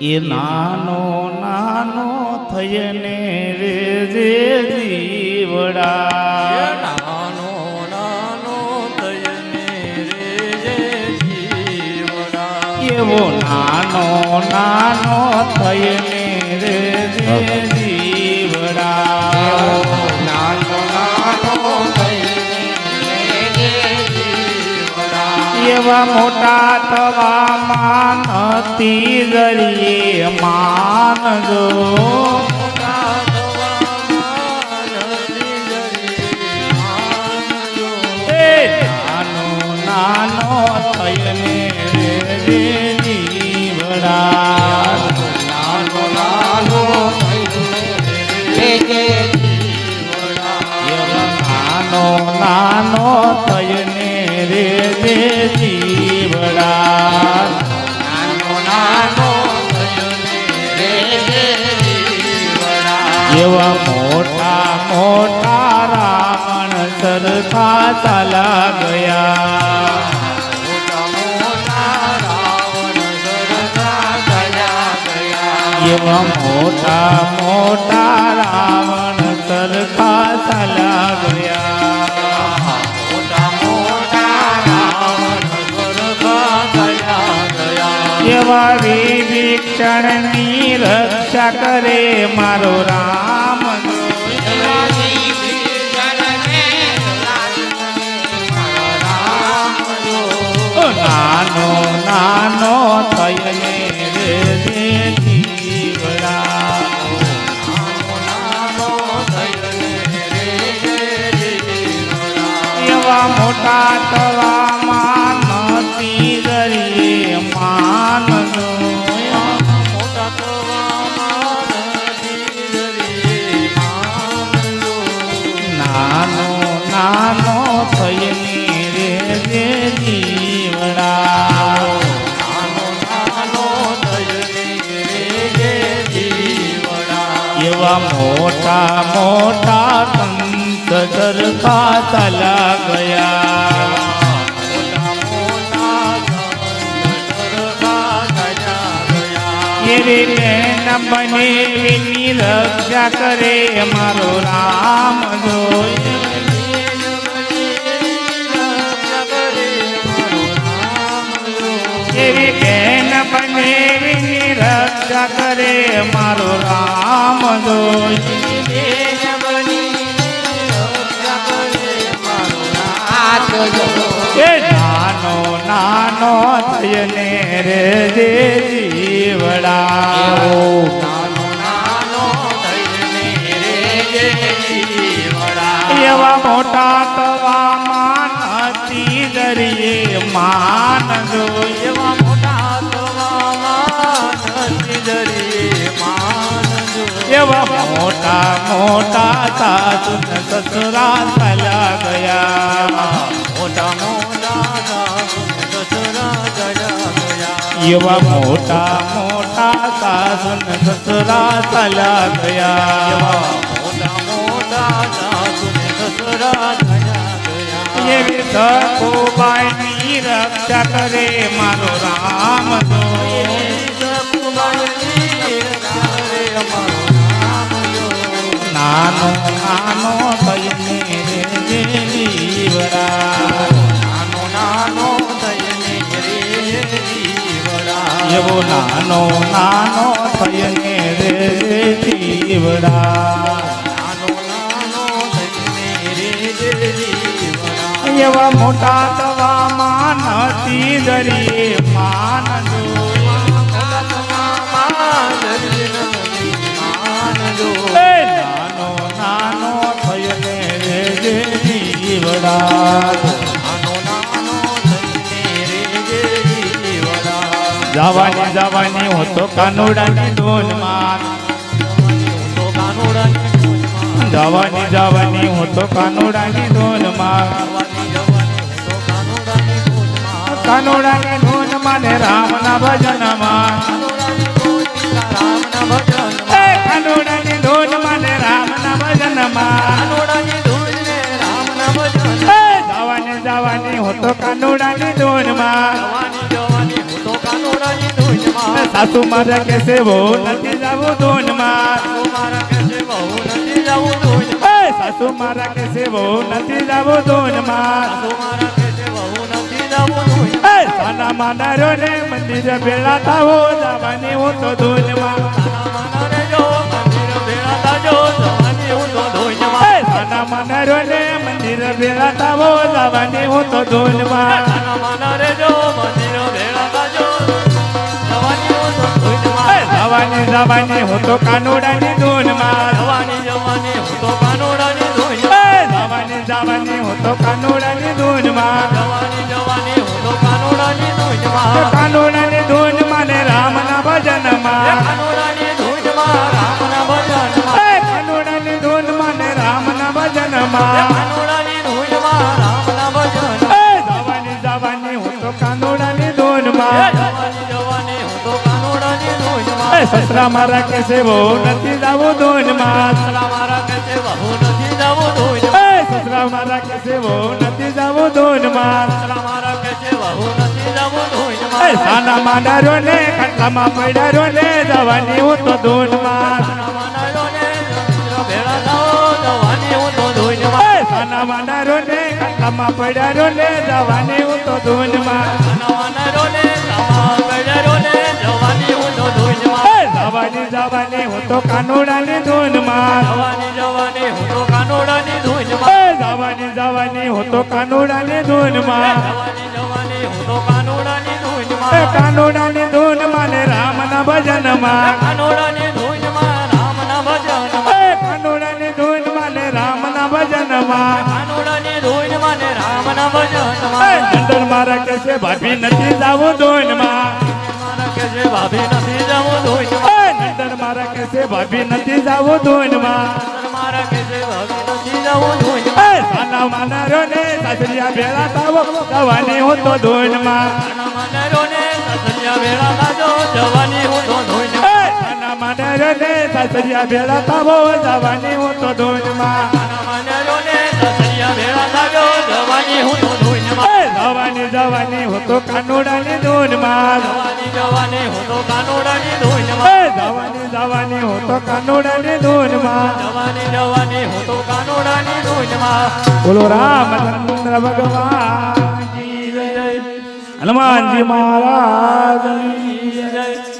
એ નાનો નાનો થયને રે જે જીવડા. નાનો નાનો થઈને રે જે જીવડા. એવો નાનો નાનો થયને રે જે જીવડા. એવા મોટા થવામાં નથી જરીએ માનજો નાનો નાનો થયને રે નાનો નાનો થઈને રે જે સરખા ચાલા ગયા. એવા મોટા મોટા રાવણ સરખા ચાલા ગયા મોટા મોટા રાવણ સરખા ગયા. એવા વિભીષણની રક્ષા કરે મારો રામ એવા મોટા તવામાં નથી દરિયે માનજો. નાનો નાનો થઈને રે રે જીવડા. એવા મોટા મોટા સંત સરખા ચાલા ગયા બેન એની રક્ષા કરે મારો રામ જોઈ એવી બેન બનેવીની રક્ષા કરે મારો રામ જોઈ નાનો થયને રે જે જીવડા. એવા મોટા તવામાં નથી દરિયે માનજો એવા મોટા થવામાં નથી દરિયે માનજો એવા મોટા મોટા સાસુ ને સસુરા ચાલ્યા ગયા. મોટા એવા મોટા મોટા સાસન સસરા ચાલ્યા ગયા. મોટા મોટા સાસન સસરા એવી સખુબાઈની રક્ષા કરે મારો રામ તો. નાનો નાનો થઈને એવો નાનો નાનો થઈને રે જીવડા. એવા મોટા તવામાં નથી દરી માનજો. એ નાનો નાનો થઈને રે જીવડા. જવાની જવાની હું તો કાનુડાની ધૂનમાં જવાની જવાની હું તો કાનુડાની ધૂનમાં કાનુડાની ધૂનમાં ને રામના ભજનમાં. સાસુ મારા કે છે બહુ નથી જવું ધૂનમાં સાસુ મારા કે છે બહુ નથી જવું ધૂનમાં સાના માનારો ને મંદિર ભેળા થાવો, જવાની હું તો ધૂનમાં. એ સાના માનારો ને મંદિર ભેળા થાવો, જવાની હું તો ધૂનમાં. તારા જવાની જવાની હું તો કાનોડાની ધૂનમાં જવાની જવાની હું તો કાનોડાની ધૂન. જવાની જવાની હું તો કાનોડાની ધૂનમાં જવાની જવાની હું તો કાનોડાની ધૂનમાં. ધૂનમાં ને રામના ભજન ભજનમાં સસરા મારા કે છે બહુ નથી જાવું ધૂનમાં. એ સસરા મારા નથી જાવું ધૂનમાં. સાના માંડારો ને ખાટલામાં પડ્યારો ને જવાની હું તો તો ધૂનમાં. સાના માડારો ને ખાટલામાં પડ્યારો ને જવાની હું તો સામા બેડારોને, જવાની ધૂનમાં. જવાની જવાની હું તો કાનોડાની ધૂનમાં જવાની જવાની હું તો કાનોડાની ધૂનમાં. જવાની જવાની હું તો કાનુડાની ધૂનમાં જવાની હું તો કાનોડાની ધૂનમાં. કાનુડાની ધૂનમાં ને રામના ભજનમાં કાનોડાની ધૂનમાં, રામના ભજનમાં. કાનુડાની ધૂનમાં ને રામના ભજનમાં કાનોડાની ધૂનમાં ને રામના ભજનમાં. નંદન મારા કે છે ભાભી નથી જાવું ધૂનમાં ભાભી નથી જવું ધોઈ નંદન મારા કેસે ભાભી નથી જાવું મારા કે ભાભી નથી જવું ધોઈ સાના માનારો ને સાસરિયા ભેળા થાવો જવાની હું તો સસરિયા ભેળા થાજો, જવાની હું તો. એ સાના માનારો ને સાસરિયા ભેળા થાવો જવાની હું તો સસરિયા ભેળા જવાની હું તો ધૂનમાં. એ જવાની જવાની હું તો કાનુડાની ધૂનમાં જવાની જવાની હું તો કાનોડાની ધૂનમાં. જવાની જવાની હું તો કાનુડાની ધૂનમાં જવાની જવાની હું તો કાનોડાની ધૂનમાં. બોલો રામચંદ્ર ભગવાન. હનુમાનજી મહારાજ જય